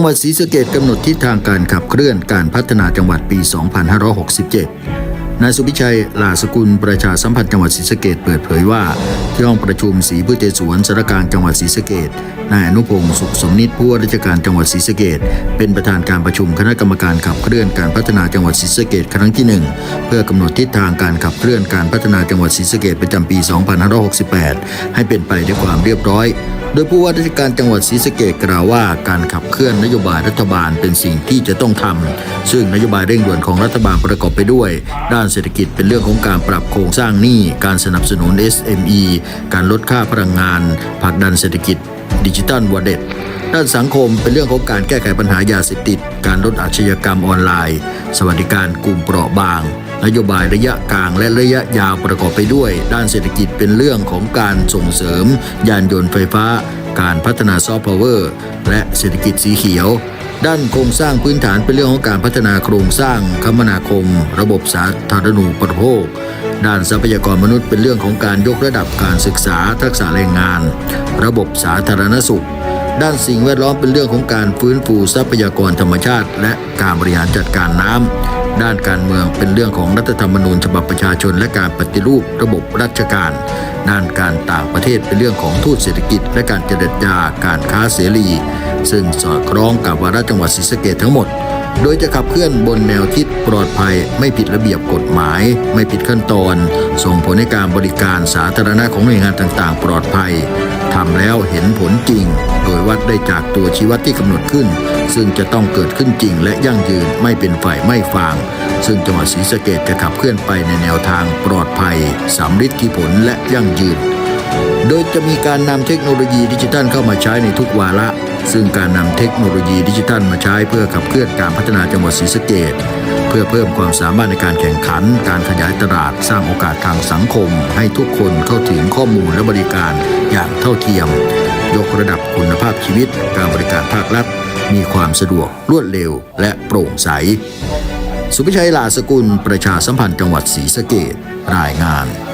ังหวัดศรีสะเกดกำหนดทิศทางการขับเคลื่อนการพัฒนาจังหวัดปี 2567 นายสุพิชัยลาสกุลประชาสัมพันธ์จังหวัดศรีสะเกดเปิดเผยว่า ที่ห้องประชุมศรีพืชสวนสารกางจังหวัดศรีสะเกดนายอนุพงศ์สุขสมนิตผู้ว่าราชการจังหวัดศรีสะเกดเป็นประธานการประชุมคณะกรรมการขับเคลื่อนการพัฒนาจังหวัดศรีสะเกดครั้งที่หนึ่งเพื่อกำหนดทิศทางการขับเคลื่อนการพัฒนาจังหวัดศรีสะเกดประจำปี 2568 ให้เป็นไปด้วยความเรียบร้อย โดยผู้ว่าราชการจังหวัดศรีสะเกดกล่าวว่าการขับเคลื่อนนโยบายรัฐบาลเป็นสิ่งที่จะต้องทำซึ่งนโยบายเร่งด่วนของรัฐบาลประกอบไปด้วย ด้านเศรษฐกิจเป็นเรื่องของการปรับโครงสร้างหนี้ การสนับสนุน SME การลดค่าพลังงานผลักดันเศรษฐกิจดิจิตัลวอเด็ตด้านสังคมเป็นเรื่องของการแก้ไขปัญหายาเสพติด การลดอาชญากรรมออนไลน์ สวัสดิการกลุ่มเปราะบาง นโยบายระยะกลางและระยะยาวประกอบไปด้วย ด้านเศรษฐกิจเป็นเรื่องของการส่งเสริม ยานยนต์ไฟฟ้า การพัฒนาซอฟต์พาวเวอร์และเศรษฐกิจสีเขียวด้านโครงสร้างพื้นฐานเป็นเรื่องของการพัฒนาโครงสร้างคมนาคม ระบบสาธารณูปโภค ด้านทรัพยากรมนุษย์เป็นเรื่องของการยกระดับการศึกษาทักษะแรงงาน ระบบสาธารณสุข ด้านสิ่งแวดล้อมเป็นเรื่องของการฟื้นฟูทรัพยากรธรรมชาติ และการบริหารจัดการน้ำ ด้านการเมืองเป็นเรื่องของรัฐธรรมนูญฉบับประชาชนและการปฏิรูประบบราชการ ด้านการต่างประเทศเป็นเรื่องของทูตเศรษฐกิจ และการเจรจาการค้าเสรี ซึ่งสอดคล้องกับวาระจังหวัดศรีสะเกดทั้งหมด โดยจะขับเคลื่อนบนแนวคิดปลอดภัย ไม่ผิดระเบียบกฎหมาย ไม่ผิดขั้นตอน ส่งผลให้การบริการสาธารณะของหน่วยงานต่างๆ ปลอดภัยทำแล้วเห็นผลจริง โดยวัดได้จากตัวชี้วัดที่กำหนดขึ้น ซึ่งจะต้องเกิดขึ้นจริงและยั่งยืนไม่เป็นฝ่ายไม่ฟาง ซึ่งจังหวัดศรีสะเกดจะขับเคลื่อนไปในแนวทางปลอดภัยสำฤทธิผลและยั่งยืน โดยจะมีการนำเทคโนโลยีดิจิทัลเข้ามาใช้ในทุกวาระ ซึ่งการนำเทคโนโลยีดิจิทัลมาใช้เพื่อขับเคลื่อนการพัฒนาจังหวัดศรีสะเกดเพื่อเพิ่มความสามารถในการแข่งขัน การขยายตลาด สร้างโอกาสทางสังคม ให้ทุกคนเข้าถึงข้อมูลและบริการอย่างเท่าเทียม ยกระดับคุณภาพชีวิต การบริการภาครัฐ มีความสะดวกรวดเร็ว และโปร่งใส สุพิชัยลาสกุล ประชาสัมพันธ์จังหวัดศรีสะเกดรายงาน